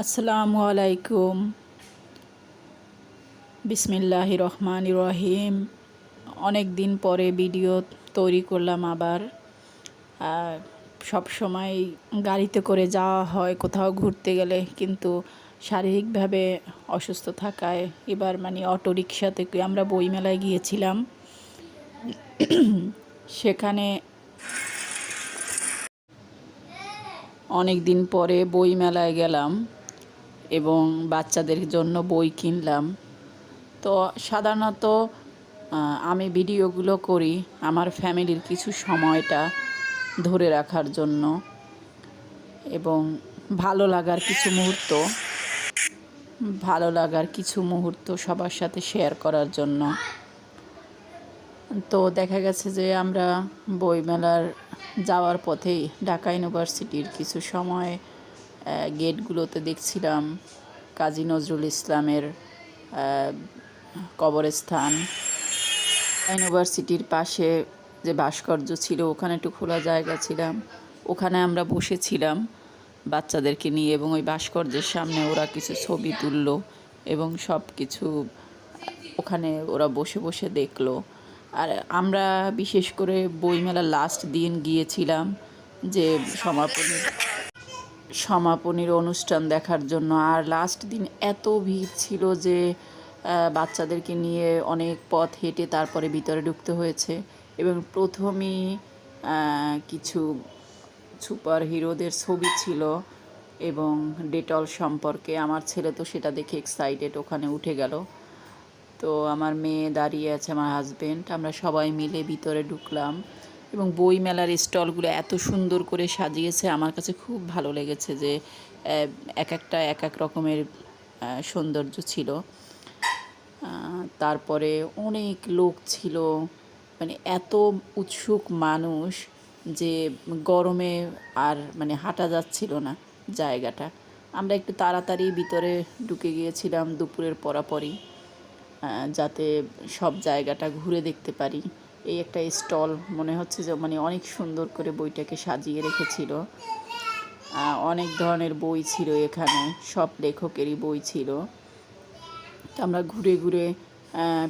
আসসালামু আলাইকুম। বিসমিল্লাহ রহমান রহিম। অনেক দিন পরে ভিডিও তৈরি করলাম আবার। সব সময় গাড়িতে করে যাওয়া হয়, কোথাও ঘুরতে গেলে। কিন্তু শারীরিকভাবে অসুস্থ থাকায় এবার মানে অটো রিক্সা থেকে আমরা বইমেলায় গিয়েছিলাম। সেখানে অনেক দিন পরে বইমেলায় গেলাম। এবং বাচ্চাদের জন্য বই কিনলাম। তো সাধারণত আমি ভিডিওগুলো করি আমার ফ্যামিলির কিছু সময়টা ধরে রাখার জন্য এবং ভালো লাগার কিছু মুহূর্ত, ভালো লাগার কিছু মুহূর্ত সবার সাথে শেয়ার করার জন্য। তো দেখা গেছে যে আমরা বইমেলার যাওয়ার পথেই ঢাকা ইউনিভার্সিটির কিছু সময় গেটগুলোতে দেখছিলাম কাজী নজরুল ইসলামের কবরস্থান। ইউনিভার্সিটির পাশে যে ভাস্কর্য ছিল, ওখানে একটু খোলা জায়গা ছিলাম। ওখানে আমরা বসেছিলাম বাচ্চাদেরকে নিয়ে এবং ওই ভাস্কর্যের সামনে ওরা কিছু ছবি তুললো এবং সব কিছু ওখানে ওরা বসে বসে দেখল। আর আমরা বিশেষ করে বইমেলা লাস্ট দিন গিয়েছিলাম যে সমাপনী সমাপনীর অনুষ্ঠান দেখার জন্য। আর লাস্ট দিন এত ভিড় ছিল যে বাচ্চাদেরকে নিয়ে অনেক পথ হেঁটে তারপরে ভিতরে ঢুকতে হয়েছে। এবং প্রথমেই কিছু সুপার হিরোদের ছবি ছিল এবং ডেটল সম্পর্কে আমার ছেলে তো সেটা দেখে এক্সাইটেড ওখানে উঠে গেল। তো আমার মেয়ে দাঁড়িয়ে আছে, আমার হাজব্যান্ড আমরা সবাই মিলে ভিতরে ঢুকলাম। এবং বই মেলার স্টলগুলো এত সুন্দর করে সাজিয়েছে, আমার কাছে খুব ভালো লেগেছে যে এক একটা, এক এক রকমের সৌন্দর্য ছিল। তারপরে অনেক লোক ছিল মানে এত উৎসুক মানুষ যে গরমে আর মানে হাঁটা যাচ্ছিল না জায়গাটা। আমরা একটু তাড়াতাড়ি ভিতরে ঢুকে গিয়েছিলাম দুপুরের পরাপরই যাতে সব জায়গাটা ঘুরে দেখতে পারি। এই একটা স্টল মনে হচ্ছে যে মানে অনেক সুন্দর করে বইটাকে সাজিয়ে রেখেছিল। অনেক ধরনের বই ছিল এখানে, সব লেখকেরই বই ছিল। আমরা ঘুরে ঘুরে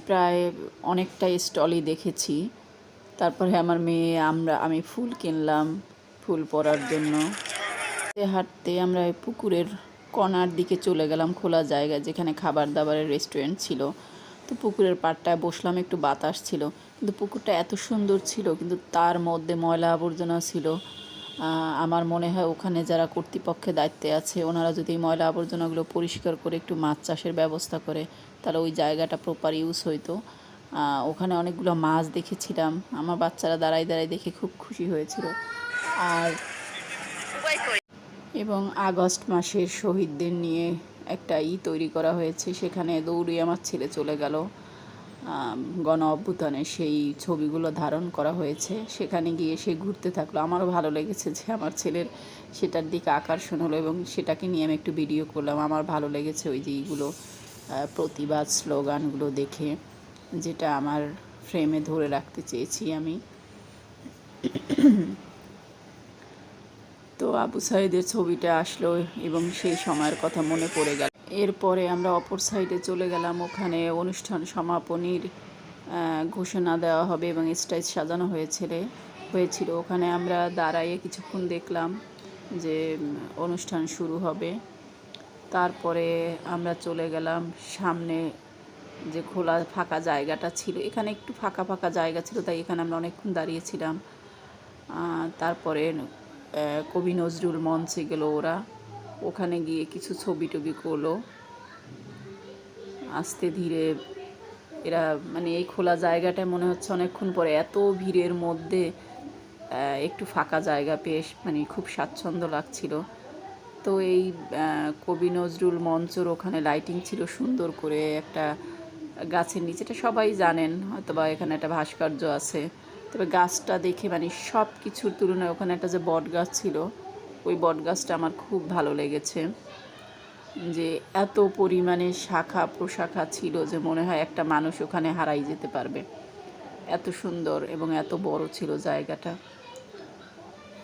প্রায় অনেকটা স্টলই দেখেছি। তারপরে আমার মেয়ে, আমরা, আমি ফুল কিনলাম ফুল পরার জন্য। হাঁটতে আমরা পুকুরের কণার দিকে চলে গেলাম খোলা জায়গা যেখানে খাবার দাবারের রেস্টুরেন্ট ছিল। তো পুকুরের পাড়টায় বসলাম, একটু বাতাস ছিল। কিন্তু পুকুরটা এত সুন্দর ছিল, কিন্তু তার মধ্যে ময়লা আবর্জনা ছিল। আমার মনে হয় ওখানে যারা কর্তৃপক্ষে দায়িত্বে আছে, ওনারা যদি ময়লা আবর্জনাগুলো পরিষ্কার করে একটু মাছ চাষের ব্যবস্থা করে, তাহলে ওই জায়গাটা প্রপার ইউজ হইতো। ওখানে অনেকগুলো মাছ দেখেছিলাম। আমার বাচ্চারা দাঁড়াই দাঁড়াই দেখে খুব খুশি হয়েছিল। আর এবং আগস্ট মাসের শহীদদের নিয়ে একটা ই তৈরি করা হয়েছে। সেখানে দৌড়িয়ে আমার ছেলে চলে গেল। গণ অভ্যুত্থানে সেই ছবিগুলো ধারণ করা হয়েছে। সেখানে গিয়ে সে ঘুরতে থাকল। আমারও ভালো লেগেছে যে আমার ছেলের সেটার দিকে আকর্ষণ হলো এবং সেটাকে নিয়ে আমি একটু ভিডিও করলাম। আমার ভালো লেগেছে ওই যে এইগুলো প্রতিবাদ স্লোগানগুলো দেখে, যেটা আমার ফ্রেমে ধরে রাখতে চেয়েছি আমি। তো আবু সাইদের ছবিটা আসলো এবং সেই সময়ের কথা মনে পড়ে গেল। এরপরে আমরা অপর সাইডে চলে গেলাম। ওখানে অনুষ্ঠান সমাপনীর ঘোষণা দেওয়া হবে এবং স্টেজ সাজানো হয়েছিল হয়েছিল। ওখানে আমরা দাঁড়াইয়ে কিছুক্ষণ দেখলাম যে অনুষ্ঠান শুরু হবে। তারপরে আমরা চলে গেলাম সামনে যে খোলা ফাঁকা জায়গাটা ছিল। এখানে একটু ফাঁকা ফাঁকা জায়গা ছিল, তাই এখানে আমরা অনেকক্ষণ দাঁড়িয়েছিলাম। তারপরে কবি নজরুল মঞ্চে গেল ওরা। ওখানে গিয়ে কিছু ছবি টবি করল। আস্তে ধীরে এরা মানে এই খোলা জায়গাটায় মনে হচ্ছে অনেকক্ষণ পরে এত ভিড়ের মধ্যে একটু ফাঁকা জায়গা পেয়ে মানে খুব স্বাচ্ছন্দ্য লাগছিল। তো এই কবি নজরুল মঞ্চর ওখানে লাইটিং ছিল সুন্দর করে একটা গাছের নিচেটা সবাই জানেন হয়তো বা এখানে একটা ভাস্কর্য আছে। তবে গাছটা দেখে মানে সব কিছুর তুলনায় ওখানে একটা যে বট গাছ ছিল, ওই বট গাছটা আমার খুব ভালো লেগেছে। যে এত পরিমাণে শাখা প্রশাখা ছিল যে মনে হয় একটা মানুষ ওখানে হারাই যেতে পারবে। এত সুন্দর এবং এত বড় ছিল জায়গাটা।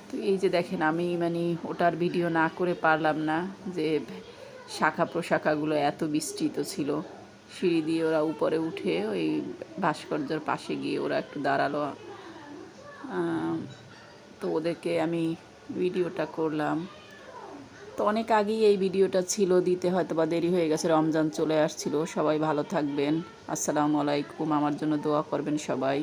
তো এই যে দেখেন, আমি মানে ওটার ভিডিও না করে পারলাম না যে শাখা প্রশাখাগুলো এত বিস্তৃত ছিল। সিঁড়ি দিয়ে ওরা উপরে উঠে ওই ভাস্কর্যের পাশে গিয়ে ওরা একটু দাঁড়াল। তো ওদেরকে আমি ভিডিওটা করলাম। তো অনেক আগেই এই ভিডিওটা ছিল, দিতে হয়তো বা দেরি হয়ে গেছে, রমজান চলে আসছিল। সবাই ভালো থাকবেন। আসসালামু আলাইকুম। আমার জন্য দোয়া করবেন সবাই।